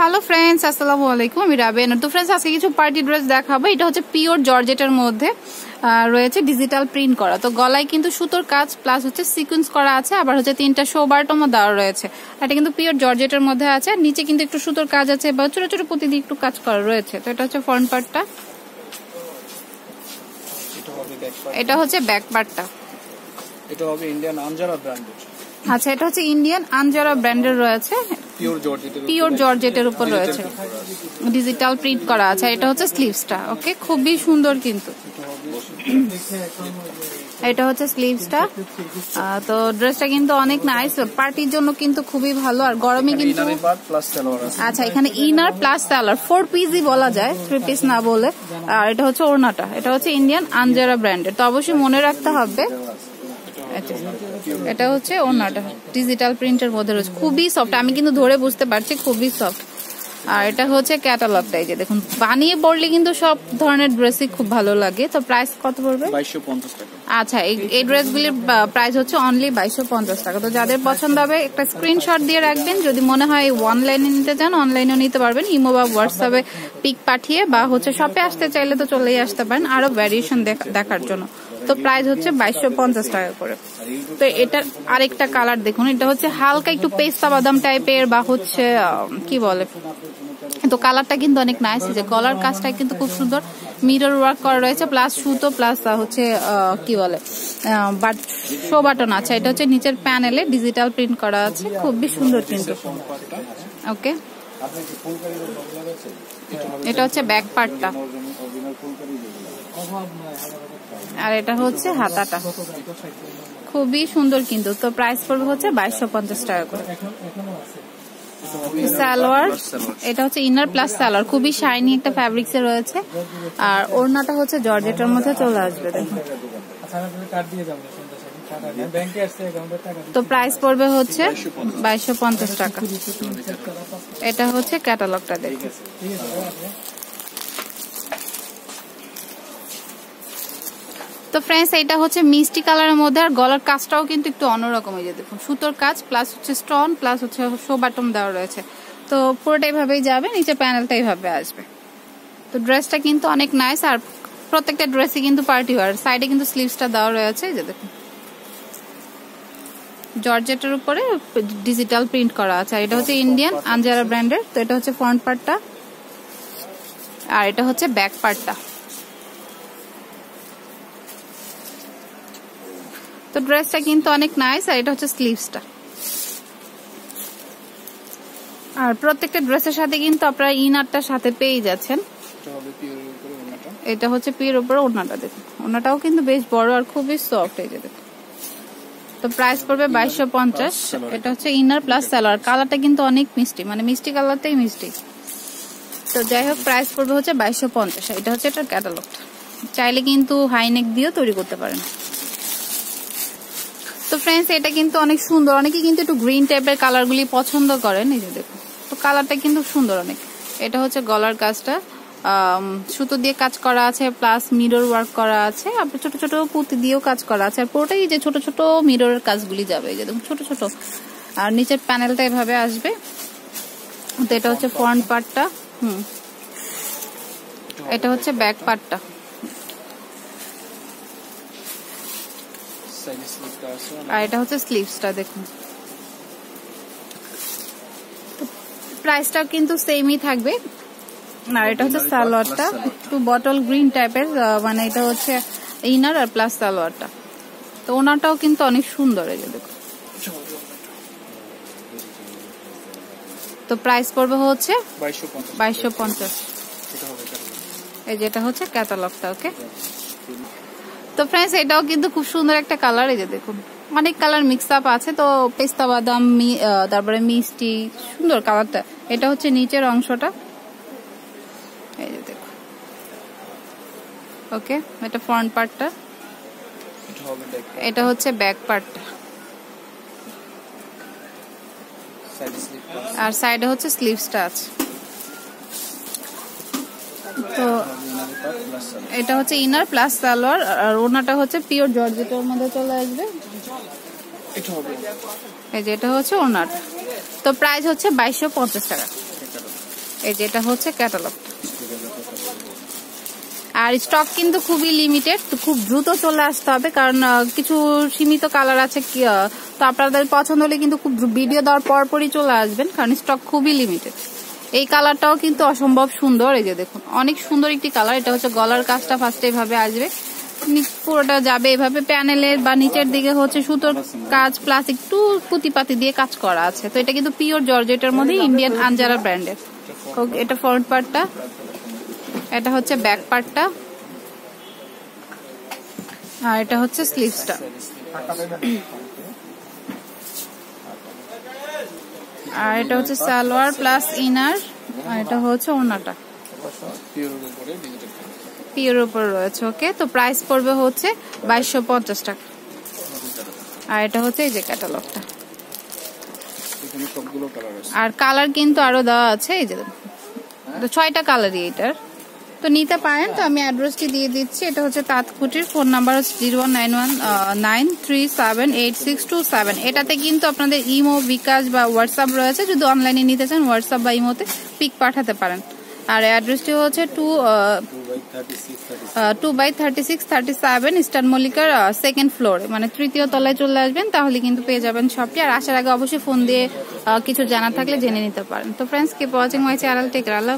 Hello friends আসসালামু আলাইকুম আমি রাবেন তো ফ্রেন্ডস আজকে কিছু পার্টি ড্রেস দেখাবো। এটা হচ্ছে পিওর জর্জেটের মধ্যে রয়েছে ডিজিটাল প্রিন্ট করা। তো গলায় কিন্তু সুতোর কাজ প্লাস হচ্ছে সিকোয়েন্স করা আছে। আবার হচ্ছে তিনটা শো বার্টমও দেওয়া রয়েছে। এটা কিন্তু পিওর জর্জেটের মধ্যে আছে। আর নিচে কিন্তু একটু সুতোর কাজ আছে বা ছোট ছোট প্রতিদিন একটু কাজ করা রয়েছে। তো এটা হচ্ছে ফ্রন্ট পার্টটা এটা হচ্ছে ব্যাক পার্টটা এটা হবে ইন্ডিয়ান আনজারা ব্র্যান্ডের আচ্ছা এটা হচ্ছে ইন্ডিয়ান আনজারা ব্র্যান্ডের রয়েছে। পিওর জর্জেটের উপর রয়েছে। ডিজিটাল প্রিন্ট করা আছে। এটা হচ্ছে স্লিভসটা ওকে খুবই সুন্দর কিন্তু। এটা হচ্ছে স্লিভসটা তো ড্রেসটা কিন্তু অনেক নাইস পার্টির জন্য কিন্তু খুবই ভালো। আর গরমে কিন্তু আচ্ছা এখানে ইনার প্লাস স্যালার ফোর পিসই বলা যায় থ্রি পিস না বলে। আর এটা হচ্ছে ওড়নাটা। এটা হচ্ছে ইন্ডিয়ান আনজারা ব্র্যান্ডের তো অবশ্যই মনে রাখতে হবে। এটা হচ্ছে ওড়নাটা ডিজিটাল প্রিন্টের মধ্যে রয়েছে। খুবই সফট আমি কিন্তু ধরে বুঝতে পারছি খুবই সফট আর এটা হচ্ছে ক্যাটালগটা এই যে দেখুন বানিয়ে পড়লে কিন্তু সব ধরনের ড্রেসই খুব ভালো লাগে। তো প্রাইস কত পড়বে? আচ্ছা এই এই ড্রেসগুলির প্রাইস হচ্ছে অনলি বাইশশো পঞ্চাশ টাকা। তো যাদের পছন্দ হবে একটা স্ক্রিনশট দিয়ে রাখবেন। যদি মনে হয় অনলাইনে নিতে চান অনলাইনেও নিতে পারবেন। ইমো বা হোয়াটসঅ্যাপে পিক পাঠিয়ে বা হচ্ছে শপে আসতে চাইলে তো চলেই আসতে পারেন। আরও ভ্যারিয়েশন দেখার জন্য। তো প্রাইস হচ্ছে বাইশশো পঞ্চাশ টাকা করে। তো এটার আরেকটা কালার দেখুন, এটা হচ্ছে হালকা একটু পেস্তা বাদাম টাইপের বা হচ্ছে কি বলে? তো কালারটা কিন্তু অনেক নাইস যে গলার কাজটা কিন্তু খুব সুন্দর। মিরর ওয়ার্ক করা রয়েছে প্লাস সুতো প্লাস হচ্ছে কি বলে? বাট শো বাটন আছে। এটা হচ্ছে নিচের প্যানেলে ডিজিটাল প্রিন্ট করা আছে। খুবই সুন্দর কিন্তু। ওকে এটা হচ্ছে ব্যাক পার্টটা আর এটা হচ্ছে হাতাটা। খুবই সুন্দর কিন্তু। তো প্রাইস পড়বে হচ্ছে বাইশশো পঞ্চাশ টাকা করে। সালোয়ার, এটা হচ্ছে ইনার প্লাস সালোয়ার। খুবই শাইনি একটা ফ্যাব্রিক্স এ রয়েছে। আর ওড়নাটা হচ্ছে জর্জেটের মধ্যে চলে আসবে তো প্রাইস পড়বে হচ্ছে বাইশশো পঞ্চাশ টাকা। এটা হচ্ছে ক্যাটালগটা দেখুন। তো ফ্রেন্ডস এটা হচ্ছে মিষ্টি কালারের মধ্যে আর গলার কাজটাও কিন্তু একটু অন্যরকম এই যে দেখুন সুতোর কাজ প্লাস হচ্ছে স্টোন প্লাস হচ্ছে শো বাটম দেওয়া রয়েছে। তো পুরোটা এইভাবেই যাবে নিচে প্যানেলটা এইভাবে আসবে। তো ড্রেসটা কিন্তু অনেক নাইস আর প্রত্যেকটা ড্রেসই কিন্তু পার্টি ওয়ার সাইডে কিন্তু স্লিভসটা দেওয়া রয়েছে যে দেখুন। জর্জেটের উপরে ডিজিটাল প্রিন্ট করা আছে আর এটা হচ্ছে ইন্ডিয়ান আনজারা ব্র্যান্ডের তো এটা হচ্ছে ফ্রন্ট পার্টটা আর এটা হচ্ছে ব্যাক পার্টটা তো ড্রেসটা কিন্তু অনেক নাইস আর এটা হচ্ছে স্লিভসটা আর প্রত্যেকটা ড্রেসের সাথে কিন্তু আপনারা ইনারটার সাথে পেয়ে যাচ্ছেন। এটা হবে পিওর উপরে ওনাটা হচ্ছে পিয়ের উপরে ওড়নাটা দেখুন। ওড়নাটাও কিন্তু বেশ বড় আর খুবই সফট এই যে দেখুন। তো প্রাইস পড়বে বাইশশো পঞ্চাশ। এটা হচ্ছে ইনার প্লাস স্যালোয়ার কালারটা কিন্তু অনেক মিষ্টি মানে মিষ্টি কালারটাই মিষ্টি। তো যাই হোক প্রাইস পড়বে হচ্ছে বাইশশো পঞ্চাশ। এটা হচ্ছে এটার ক্যাটালগটা চাইলে কিন্তু হাইনেক দিয়েও তৈরি করতে পারেন। তো ফ্রেন্ডস এটা কিন্তু অনেক সুন্দর। অনেকে কিন্তু একটু গ্রিন টাইপের কালারগুলি পছন্দ করেন। এই যে তো কালারটা কিন্তু সুন্দর অনেক। এটা হচ্ছে গলার কাজটা। সুতো দিয়ে কাজ করা আছে প্লাস মিরর ওয়ার্ক করা আছে। আপনার ছোট ছোট পুঁতি দিয়েও কাজ করা আছে। আর পুরোটাই যে ছোট ছোট মিররের কাজগুলি যাবে। যে দেখুন, ছোট ছোট। আর নিচের প্যানেলটা এভাবে আসবে। তো এটা হচ্ছে ফ্রন্ট পার্টটা হুম। এটা হচ্ছে ব্যাক পার্টটা আছে আর এটা হচ্ছে স্লিভসটা দেখুন। প্রাইসটাও কিন্তু সেমই থাকবে। আর এটা হচ্ছে সালোয়ারটা। একটু বটল গ্রিন টাইপের মানে এটা হচ্ছে ইনার আর প্লাস সালোয়ারটা। তো ওনাটাও কিন্তু অনেক সুন্দর এই যে দেখুন। তো প্রাইস পড়বে হচ্ছে বাইশশো পঞ্চাশ। এই যেটা হচ্ছে ক্যাটালগটা ওকে তো ফ্রেন্ডস এটাও কিন্তু খুব সুন্দর একটা কালার এই যে দেখুন। অনেক কালার মিক্স আপ আছে তো পেস্তা বাদাম তারপরে মিষ্টি সুন্দর কালারটা এটা হচ্ছে নিচের অংশটা। এই যে দেখুন। ওকে এটা ফ্রন্ট পার্টটা এটা হচ্ছে ব্যাক পার্টটা আর সাইডে হচ্ছে স্লিভসটা আছে। তো এটা হচ্ছে ইনার প্লাস সালোয়ার আর ওনাটা হচ্ছে পিওর জর্জেটের মধ্যে চলে আসবে। এই যে এটা হচ্ছে ওনার তো প্রাইস হচ্ছে বাইশশো পঞ্চাশ টাকা। এই যে এটা হচ্ছে ক্যাটালগ আর স্টক কিন্তু খুবই লিমিটেড খুব দ্রুত চলে আসতে হবে, কারণ কিছু সীমিত কালার আছে তো আপনাদের পছন্দ হলে কিন্তু খুব ভিডিও দেওয়ার পরপরই চলে আসবেন, কারণ স্টক খুবই লিমিটেড এই কালারটাও কিন্তু অসম্ভব সুন্দর, এই যে দেখুন। অনেক সুন্দর একটি কালার, এটা হচ্ছে গলার কাজটা ফার্স্টে এভাবে আসবে। পুরোটা যাবে এভাবে প্যানেলের বা নিচের দিকে হচ্ছে সুতোর কাজ প্লাস একটু পুঁতিপাতি দিয়ে কাজ করা আছে। তো এটা কিন্তু পিওর জর্জেটের মধ্যে ইন্ডিয়ান আনজারা ব্র্যান্ডের এটা ফ্রন্ট পার্টটা এটা হচ্ছে ব্যাক পার্টটা আর এটা হচ্ছে স্লিভসটা আর এটা হচ্ছে সালোয়ার প্লাস ইনার আর এটা হচ্ছে ওনাটা। পিওর উপরে রয়েছে ওকে তো প্রাইস পড়বে হচ্ছে বাইশশো পঞ্চাশ টাকা। আর এটা হচ্ছে এই যে ক্যাটালগটা আর কালার কিন্তু আরও দেওয়া আছে এই যে ছয়টা কালারই এটার। তো নিতে পারেন, তো আমি অ্যাড্রেসটি দিয়ে দিচ্ছি। এটা হচ্ছে তাঁতকুটির, ফোন নাম্বার হচ্ছে zero nine one nine three seven eight six two seven. এটাতে কিন্তু আপনাদের ইমো, বিকাশ বা হোয়াটসঅ্যাপ রয়েছে। যদি অনলাইনে নিতে চান, হোয়াটসঅ্যাপ বা ইমোতে পিক পাঠাতে পারেন। আর অ্যাড্রেসটি হচ্ছে two two by thirty six, thirty seven, eastern মল্লিকার second floor. মানে তৃতীয় তলায় চলে আসবেন, তাহলে কিন্তু পেয়ে যাবেন সবটি। আর আসার আগে অবশ্যই ফোন দিয়ে কিছু জানা থাকলে জেনে নিতে পারেন। তো friends keep watching my channel take Allah